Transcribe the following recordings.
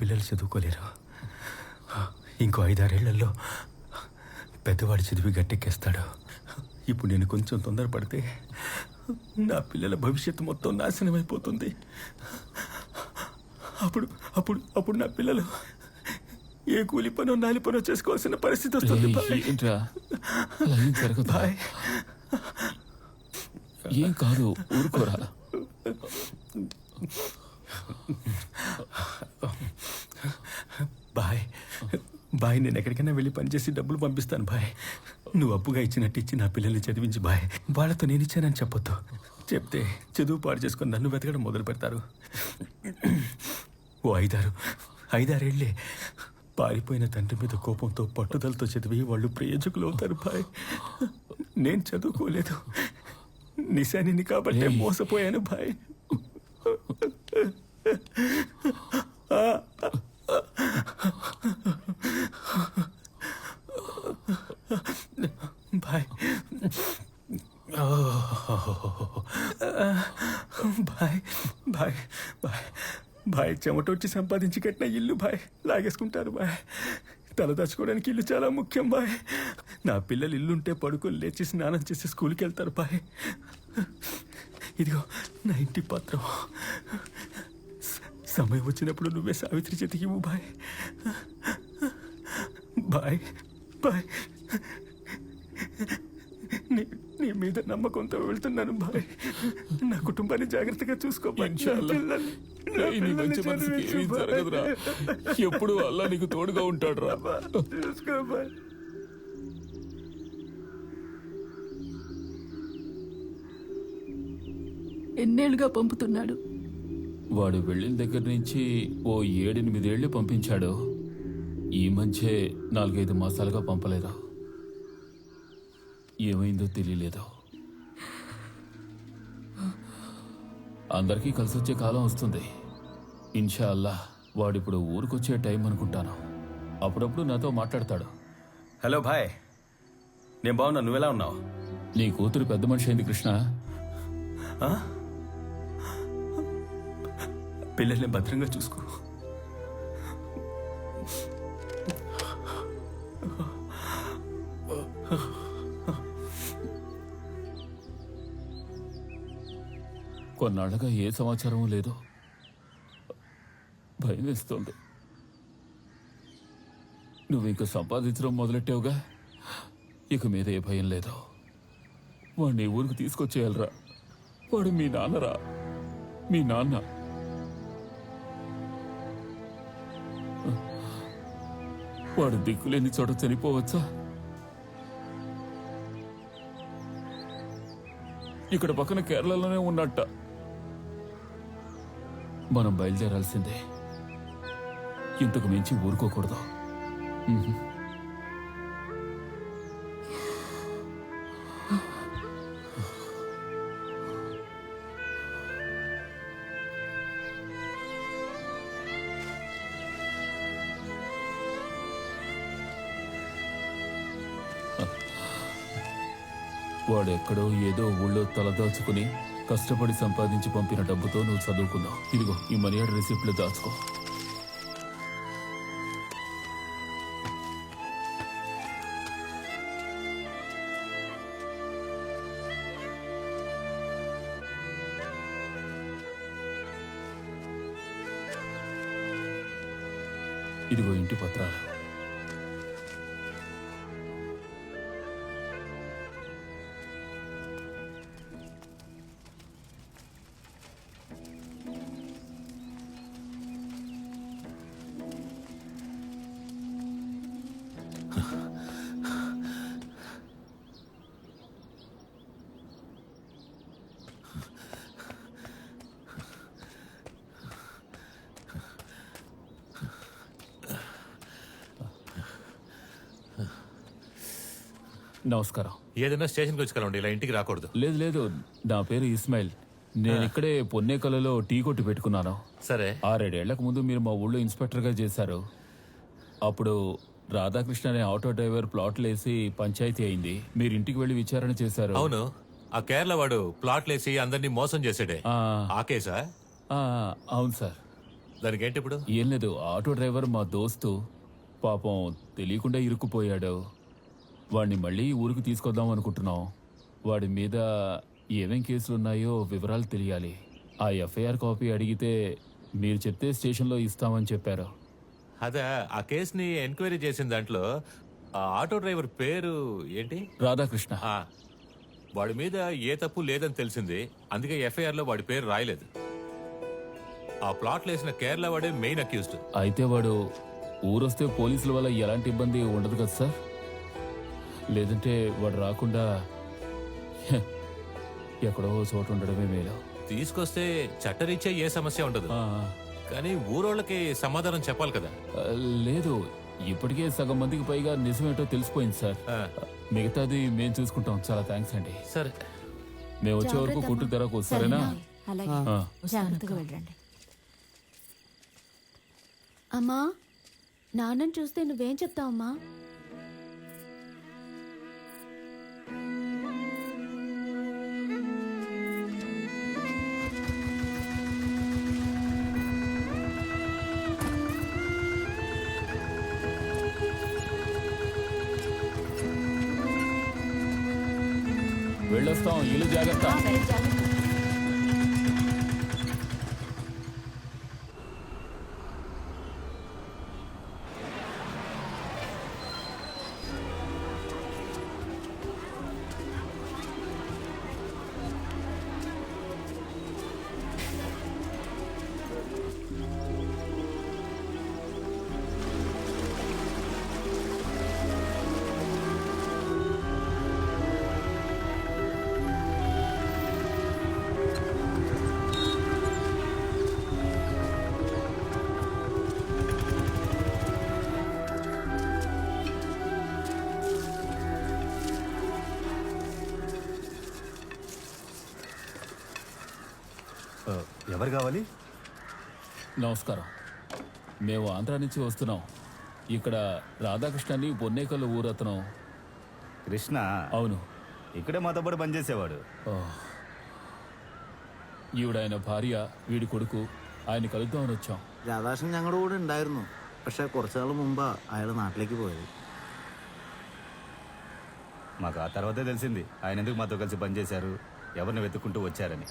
పిల్లలు చదువుకోలేరు. ఇంకో ఐదారేళ్ళలో పెద్దవాడి చదివి గట్టెక్కేస్తాడు. ఇప్పుడు నేను కొంచెం తొందరపడితే నా పిల్లల భవిష్యత్తు మొత్తం నాశనం అయిపోతుంది. అప్పుడు అప్పుడు అప్పుడు నా పిల్లలు ఏ కూలి పనో నాలి పనో చేసుకోవాల్సిన పరిస్థితి వస్తుంది. బాయ్. ఏం కాదు ఊరుకోరా. బాయ్ నేను ఎక్కడికైనా వెళ్ళి పనిచేసి డబ్బులు పంపిస్తాను బాయ్. నువ్వు అప్పుగా ఇచ్చినట్టు ఇచ్చి నా పిల్లల్ని చదివించి బాయ్. వాళ్ళతో నేను ఇచ్చానని చెప్పొద్దు. చెప్తే చదువు పాడు చేసుకొని నన్ను వెతకడం మొదలు పెడతారు. ఓ ఐదారు ఐదారేళ్ళే. పారిపోయిన తండ్రి మీద కోపంతో పట్టుదలతో చదివి వాళ్ళు ప్రయోజకులు అవుతారు బాయ్. నేను చదువుకోలేదు. నిశానిని కాబట్టి. మోసపోయాను బాయ్. చెమటొచ్చి సంపాదించి కట్టిన ఇల్లు బాయ్. లాగేసుకుంటారు బాయ్. తల దాచుకోవడానికి ఇల్లు చాలా ముఖ్యం బాయ్. నా పిల్లలు ఇల్లుంటే పడుకొని లేచి స్నానం చేసి స్కూల్కి వెళ్తారు బాయ్. ఇదిగో నా ఇంటి పత్రం. సమయం వచ్చినప్పుడు నువ్వే సావిత్రి చేతికి ఇవ్వు బాయ్. Bye bye. నీ మీద నమ్మకంతో వెళ్తున్నాను బాయ్. నా కుటుంబాన్ని జాగ్రత్తగా చూసుకో బాయ్. నా ఇన్షాల్లా. పిల్లల్ని- నా రేయ్, నీ పిల్లల్ని మంచి మనసుకి చదివించు ఏమీ బాయ్. జరగదురా. ఎప్పుడు అల్లా నీకు తోడుగా ఉంటాడు రా ఎన్నేళ్ళుగా పంపుతున్నాడు. వాడు వెళ్ళిన దగ్గర నుంచి ఓ ఏడెనిమిదేళ్ళు పంపించాడు. ఈ మధ్యే నాలుగైదు మాసాలుగా పంపలేదు? ఏమైందో తెలియలేదు. అందరికీ కలిసి వచ్చే కాలం వస్తుంది. ఇన్షా అల్లా వాడిప్పుడు ఊరికొచ్చే టైం అనుకుంటాను. అప్పుడప్పుడు నాతో మాట్లాడతాడు. హలో బాయ్ నేను బాగున్నా నువ్వెలా ఉన్నావు? నీ కూతురు పెద్ద మనిషి అయింది కృష్ణ? పిల్లల్ని భద్రంగా చూసుకో. కొన్నాళ్ళగా ఏ సమాచారం లేదు భయం వేస్తుంది నువ్వు ఇంక సంపాదించడం మొదలెట్టావుగా? ఇక మీద ఏ భయం లేదు. వాడిని ఊరికి తీసుకొచ్చేయాలరా. వాడు మీ నాన్నరా. మీ నాన్న. వాడు దిక్కులేని చోట చనిపోవచ్చా? ఇక్కడ పక్కన కేరళలోనే ఉన్నట్ట. మనం బయలుదేరాల్సిందే. ఇంతకు మించి ఊరుకోకూడదు. వాడెక్కడో ఏదో ఊళ్ళో తలదాచుకుని కష్టపడి సంపాదించి పంపిన డబ్బుతో నువ్వు చదువుకున్నావు. ఇదిగో ఈ మనీ ఆర్డర్ రిసిప్ట్లు దాచుకో. ఇదిగో ఇంటి పత్రాలు. నమస్కారం. ఏదైనా స్టేషన్కి వచ్చి కలండి ఇలా ఇంటికి రాకూడదు. లేదు లేదు నా పేరు ఇస్మాయిల్. నేను ఇక్కడే పొన్నేకలలో టీ కొట్టు పెట్టుకున్నాను. సరే. ఆరేడేళ్ళకు ముందు మీరు మా ఊళ్ళో ఇన్స్పెక్టర్గా చేశారు. అప్పుడు రాధాకృష్ణ అనే ఆటో డ్రైవర్ ప్లాట్లు వేసి పంచాయతీ అయింది. మీరు ఇంటికి వెళ్ళి విచారణ చేశారు. అవును. ఆ కేరళ వాడు ప్లాట్లేసి అందరినీ మోసం చేసాడే ఆ, ఆ కేసా? ఆ, అవును సార్. దానికి ఏంటి ఇప్పుడు? ఏం లేదు ఆటో డ్రైవర్ మా దోస్తు పాపం తెలియకుండా ఇరుక్కుపోయాడు. వాడిని మళ్ళీ ఊరికి తీసుకొద్దాం అనుకుంటున్నాం వాడి మీద ఏమేం కేసులు ఉన్నాయో వివరాలు తెలియాలి. ఆ ఎఫ్ఐఆర్ కాపీ అడిగితే మీరు చెప్తే స్టేషన్లో ఇస్తామని చెప్పారు. అదే ఆ కేసుని ఎంక్వైరీ చేసిన దాంట్లో ఆ ఆటో డ్రైవర్ పేరు ఏంటి? రాధాకృష్ణ. ఆ, వాడి మీద ఏ తప్పు లేదని తెలిసింది. అందుకే ఎఫ్ఐఆర్లో వాడి పేరు రాయలేదు. ఆ ప్లాట్లు వేసిన కేరళ వాడే మెయిన్ అక్యూజ్డ్. అయితే వాడు ఊరొస్తే పోలీసుల వల్ల ఎలాంటి ఇబ్బంది ఉండదు కదా సార్? లేదంటే వాడు రాకుండా హె, ఎక్కడో ఓ చోట ఉండడమే మేలు. తీసుకొస్తే చట్టరీత్యా ఏ సమస్య ఉండదు. ఆ, కానీ ఊరోళ్ళకి సమాధానం చెప్పాలి కదా. ఆ, లేదు ఇప్పటికే సగం మందికి పైగా నిజమేంటో తెలిసిపోయింది సార్. ఆ, మిగతాది మేము చూసుకుంటాం. చాలా థ్యాంక్స్ అండి. సరే. మేము వచ్చే వరకు కుట్టు తెరకు సరేనా? అలాగే. ఆ, జాగ్రత్తగా వెళ్ళండి. అమ్మా నాన్నని చూస్తే నువ్వేం చెప్తావమ్మా? వెళ్ళొస్తాం. ఇల్లు జాగ్రత్త. ఎవరు కావాలి? నమస్కారం. మేము ఆంధ్ర నుంచి వస్తున్నాం. ఇక్కడ రాధాకృష్ణని పొన్నేకల్ ఊరతను. కృష్ణ? అవును. ఇక్కడే మా తప్పుడు పనిచేసేవాడు. ఈవిడ ఆయన భార్య వీడి కొడుకు ఆయన కలుద్దామని వచ్చాం. రాధాకృష్ణ ഞങ്ങളുടെ కూడా ഉണ്ടായിരുന്നു. పక్షే കുറച്ചു ముంబ ఆయన അയാൾ നാട്ടിലേക്ക് మాకు ఆ తర్వాతే తెలిసింది. ఆయన ఎందుకు మాతో కలిసి పనిచేశారు? ఎవరిని వెతుక్కుంటూ వచ్చారని.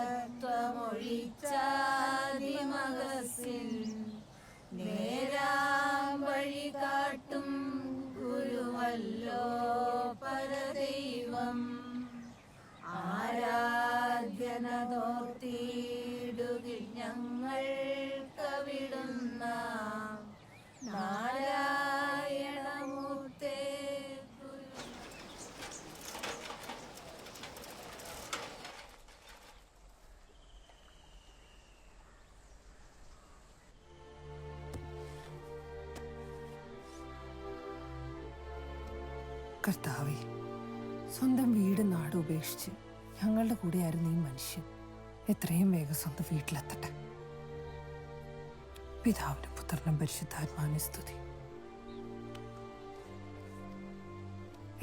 തത്വമൊഴിച്ചാതിമകസിൽ നേരാം വഴി കാട്ടും ഗുരുവല്ലോ പരദൈവം. ആരാധ്യന തോർത്തിയിടുകിൽ ഞങ്ങൾ കവിടുന്ന നാൾ കർത്താവെ സ്വന്തം വീട് നാട് ഉപേക്ഷിച്ച് ഞങ്ങളുടെ കൂടെയായിരുന്നു ഈ മനുഷ്യൻ എത്രയും വേഗം സ്വന്തം വീട്ടിലെത്തട്ടെ പിതാവിനും പുത്രനും പരിശുദ്ധാത്മാവിനെ സ്തുതി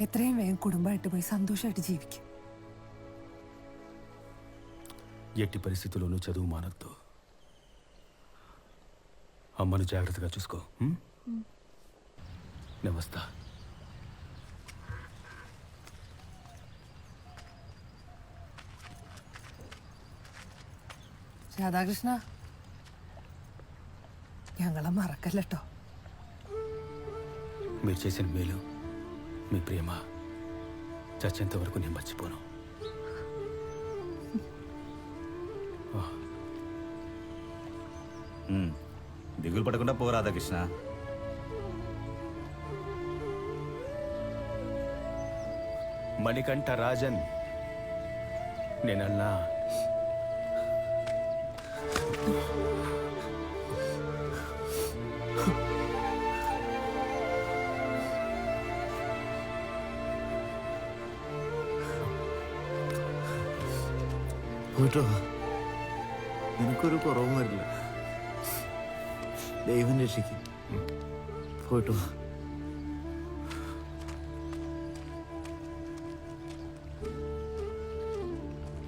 എത്രയും വേഗം കുടുംബമായിട്ട് പോയി സന്തോഷമായിട്ട് ജീവിക്കും ఎట్టి పరిస్థితుల్లోనూ చదువు మానొద్దు అమ్మను జాగ్రత్తగా చూసుకో ఉం? രാധാകൃഷ്ണ ഞങ്ങളെ മറക്കല്ലോ మీరు చేసిన మేలు మీ ప్రేమ చచ్చేంత వరకు నేను మర్చిపోను ఉమ్, దిగులు పడకుండా పో రాధాకృష్ణ మణికంఠ రాజన్ నేనన్నా വാ. നിനക്കൊരു കുറവും വരില്ല ദൈവം രക്ഷിക്കും പോയിട്ടോ വാ.